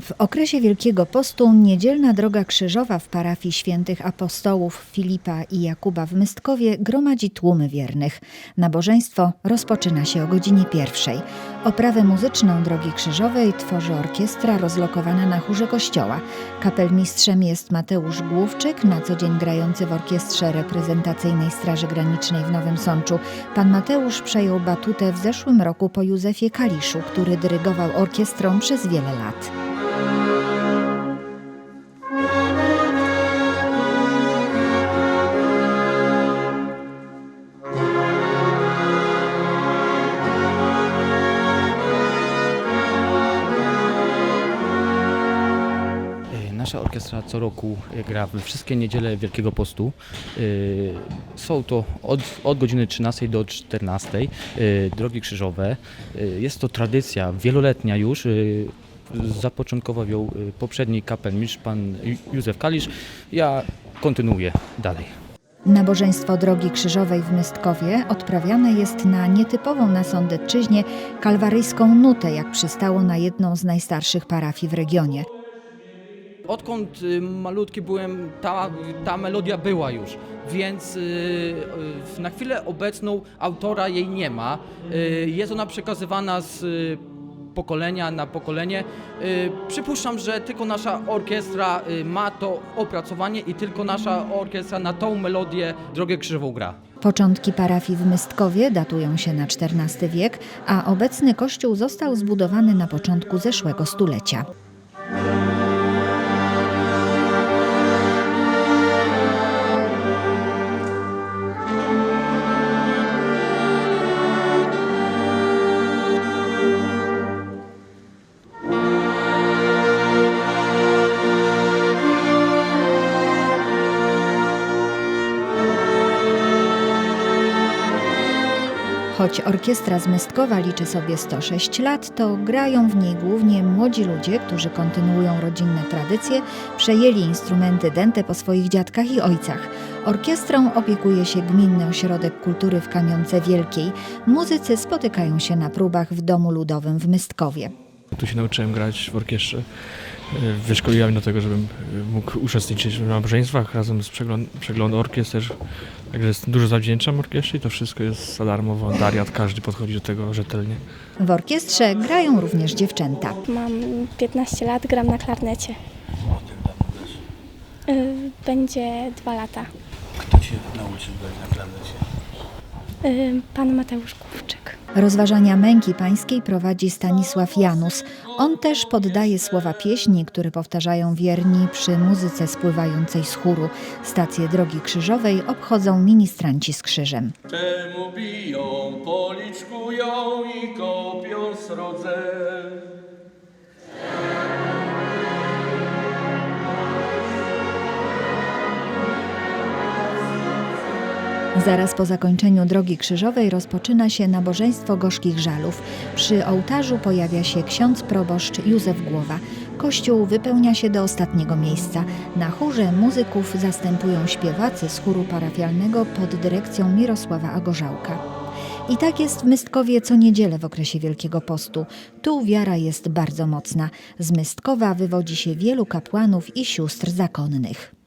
W okresie Wielkiego Postu niedzielna droga krzyżowa w parafii świętych apostołów Filipa i Jakuba w Mystkowie gromadzi tłumy wiernych. Nabożeństwo rozpoczyna się o godzinie pierwszej. Oprawę muzyczną drogi krzyżowej tworzy orkiestra rozlokowana na chórze kościoła. Kapelmistrzem jest Mateusz Główczyk, na co dzień grający w orkiestrze reprezentacyjnej Straży Granicznej w Nowym Sączu. Pan Mateusz przejął batutę w zeszłym roku po Józefie Kaliszu, który dyrygował orkiestrą przez wiele lat. Nasza orkiestra co roku gra we wszystkie niedziele Wielkiego Postu. E, Są to od, od godziny 13 do 14 e, drogi krzyżowe. E, Jest to tradycja wieloletnia już. Zapoczątkował ją poprzedni kapelmistrz, pan Józef Kalisz. Ja kontynuuję dalej. Nabożeństwo Drogi Krzyżowej w Mystkowie odprawiane jest na nietypową na Sądecczyźnie kalwaryjską nutę, jak przystało na jedną z najstarszych parafii w regionie. Odkąd y, malutki byłem, ta, ta melodia była już, więc y, y, na chwilę obecną autora jej nie ma. Jest ona przekazywana z pokolenia na pokolenie. Przypuszczam, że tylko nasza orkiestra ma to opracowanie i tylko nasza orkiestra na tą melodię Drogę Krzyżową gra. Początki parafii w Mystkowie datują się na XIV wiek, a obecny kościół został zbudowany na początku zeszłego stulecia. Choć orkiestra z Mystkowa liczy sobie 106 lat, to grają w niej głównie młodzi ludzie, którzy kontynuują rodzinne tradycje, przejęli instrumenty dęte po swoich dziadkach i ojcach. Orkiestrą opiekuje się Gminny Ośrodek Kultury w Kamionce Wielkiej. Muzycy spotykają się na próbach w Domu Ludowym w Mystkowie. Tu się nauczyłem grać w orkiestrze. E, Wyszkoliła mnie do tego, żebym e, mógł uczestniczyć w nabożeństwach razem z przegląd, przeglądu orkiestr. Także jest- dużo zawdzięczam orkiestrze i to wszystko jest za darmo, wolontariat, każdy podchodzi do tego rzetelnie. W orkiestrze grają również dziewczęta. Mam 15 lat, gram na klarnecie. Y, Będzie dwa lata. Kto cię nauczył grać na klarnecie? Pan Mateusz Główczyk. Rozważania męki pańskiej prowadzi Stanisław Janus. On też poddaje słowa pieśni, które powtarzają wierni przy muzyce spływającej z chóru. Stację Drogi Krzyżowej obchodzą ministranci z krzyżem. Czemu biją, policzkują i kopią srodze? Zaraz po zakończeniu Drogi Krzyżowej rozpoczyna się nabożeństwo gorzkich żalów. Przy ołtarzu pojawia się ksiądz proboszcz Józef Głowa. Kościół wypełnia się do ostatniego miejsca. Na chórze muzyków zastępują śpiewacy z chóru parafialnego pod dyrekcją Mirosława Agorzałka. I tak jest w Mystkowie co niedzielę w okresie Wielkiego Postu. Tu wiara jest bardzo mocna. Z Mystkowa wywodzi się wielu kapłanów i sióstr zakonnych.